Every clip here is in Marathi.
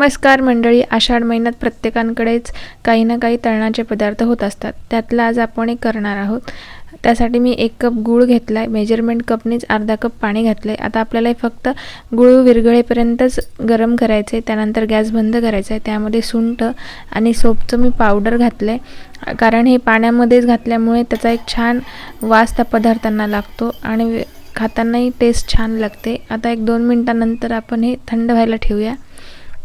नमस्कार मंडळी आषाढ महिन्यात प्रत्येकांकडेच काही ना काही तळणाचे पदार्थ होत असतात. त्यातला आज आपण एक करणार आहोत. त्यासाठी मी एक कप गूळ घेतला आहे मेजरमेंट कपनेच अर्धा कप पाणी घातलं आहे आता आपल्याला फक्त गूळ विरघळेपर्यंतच गरम करायचं आहे त्यानंतर गॅस बंद करायचा आहे त्यामध्ये सुंठ आणि सोपचं मी पावडर घातलं आहे कारण हे पाण्यामध्येच घातल्यामुळे त्याचा एक छान वास त्या पदार्थांना लागतो आणि खातानाही टेस्ट छान लागते. आता एक दोन मिनटानंतर आपण हे थंड व्हायला ठेवूया.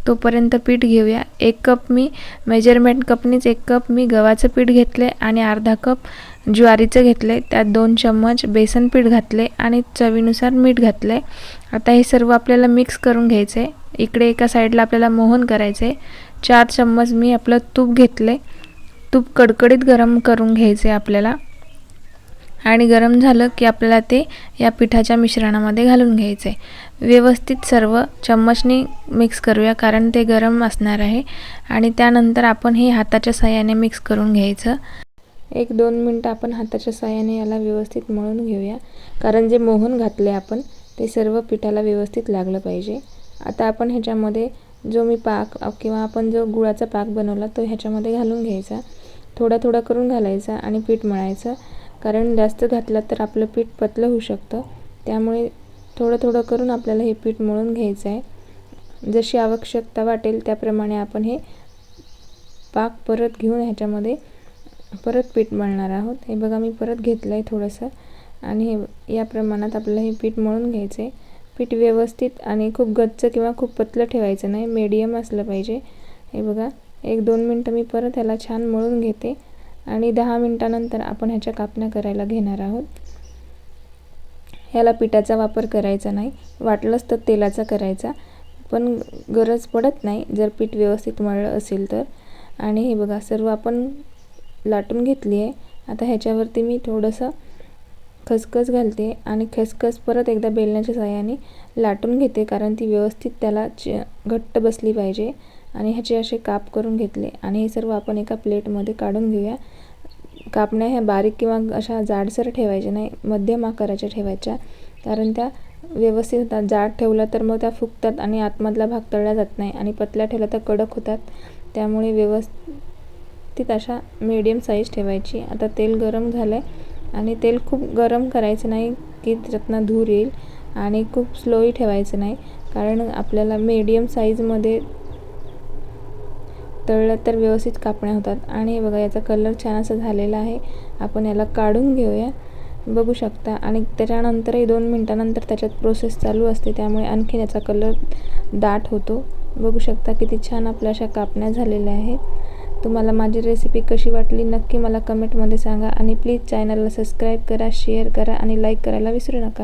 तोपर्यंत पीठ घेऊया. एक कप मी मेजरमेंट कपनीच एक कप मी गव्हाचं पीठ घेतले आणि अर्धा कप ज्वारीचं घेतले त्यात दोन चम्मच बेसन पीठ घातले आणि चवीनुसार मीठ घातले आता हे सर्व आपल्याला मिक्स करून घ्यायचं आहे इकडे एका साईडला आपल्याला मोहन करायचे चार चम्मच मी आपलं तूप घेतले तूप कडकडीत गरम करून घ्यायचे आपल्याला. आणि गरम झालं की आपल्याला ते या पिठाच्या मिश्रणामध्ये घालून घ्यायचं आहे व्यवस्थित सर्व चम्मचने मिक्स करूया कारण ते गरम असणार आहे. आणि त्यानंतर आपण हे हाताच्या साह्याने मिक्स करून घ्यायचं. एक दोन मिनटं आपण हाताच्या साह्याने याला व्यवस्थित मळून घेऊया. कारण जे मोहन घातले आपण ते सर्व पिठाला व्यवस्थित लागलं पाहिजे. आता आपण ह्याच्यामध्ये जो मी पाक किंवा आपण जो गुळाचा पाक बनवला तो ह्याच्यामध्ये घालून घ्यायचा. थोडा थोडा करून घालायचा आणि पीठ मळायचं. कारण जास्त घातलं तर आपलं पीठ पतलं होऊ शकतं. त्यामुळे थोडं थोडं करून आपल्याला हे पीठ मळून घ्यायचं आहे. जशी आवश्यकता वाटेल त्याप्रमाणे आपण हे पाक परत घेऊन ह्याच्यामध्ये परत पीठ मळणार आहोत. हे बघा मी परत घेतलं आहे थोडंसं. आणि हे या प्रमाणात आपल्याला हे पीठ मळून घ्यायचं आहे. पीठ व्यवस्थित आणि खूप गच्च किंवा खूप पतलं ठेवायचं नाही. मीडियम असलं पाहिजे. हे बघा एक दोन मिनटं मी परत ह्याला छान मळून घेते. आणि दहा मिनटानंतर आपण ह्याच्या कापण्या करायला घेणार आहोत. ह्याला पिठाचा वापर करायचा नाही. वाटलंच तर तेलाचा करायचा पण गरज पडत नाही जर पीठ व्यवस्थित मळलं असेल तर. आणि हे बघा सर्व आपण लाटून घेतली आहे. आता ह्याच्यावरती मी थोडंसं खसखस घालते आणि खसखस परत एकदा बेलण्याच्या साह्याने लाटून घेते कारण ती व्यवस्थित त्याला च घट्ट बसली पाहिजे. आणि ह्याचे असे काप करून घेतले. आणि हे सर्व आपण एका प्लेटमध्ये काढून घेऊया. कापण्या ह्या बारीक किंवा अशा जाडसर ठेवायच्या नाही मध्यम आकाराच्या ठेवायच्या. कारण त्या व्यवस्थित होतात. जाड ठेवलं तर मग त्या फुगतात आणि आतमधला भाग तळला जात नाही आणि पतल्या ठेवल्या तर कडक होतात. त्यामुळे व्यवस्थित अशा मीडियम साईज ठेवायची. आता तेल गरम झालं आहे आणि तेल खूप गरम करायचं नाही की त्यातनं धूर येईल आणि खूप स्लोही ठेवायचं नाही. कारण आपल्याला मीडियम साईजमध्ये तळलं तर व्यवस्थित कापण्या होतात. आणि बघा याचा कलर छान असा झालेला आहे. आपण याला काढून घेऊया. बघू शकता. आणि त्याच्यानंतरही दोन मिनटानंतर त्याच्यात प्रोसेस चालू असते. त्यामुळे आणखीन याचा कलर दाट होतो. बघू शकता किती छान आपल्या अशा कापण्या झालेल्या आहेत. तुम्हाला माझी रेसिपी कशी वाटली नक्की मला कमेंटमध्ये सांगा. आणि प्लीज चॅनलला सबस्क्राईब करा शेअर करा आणि लाईक करायला विसरू नका.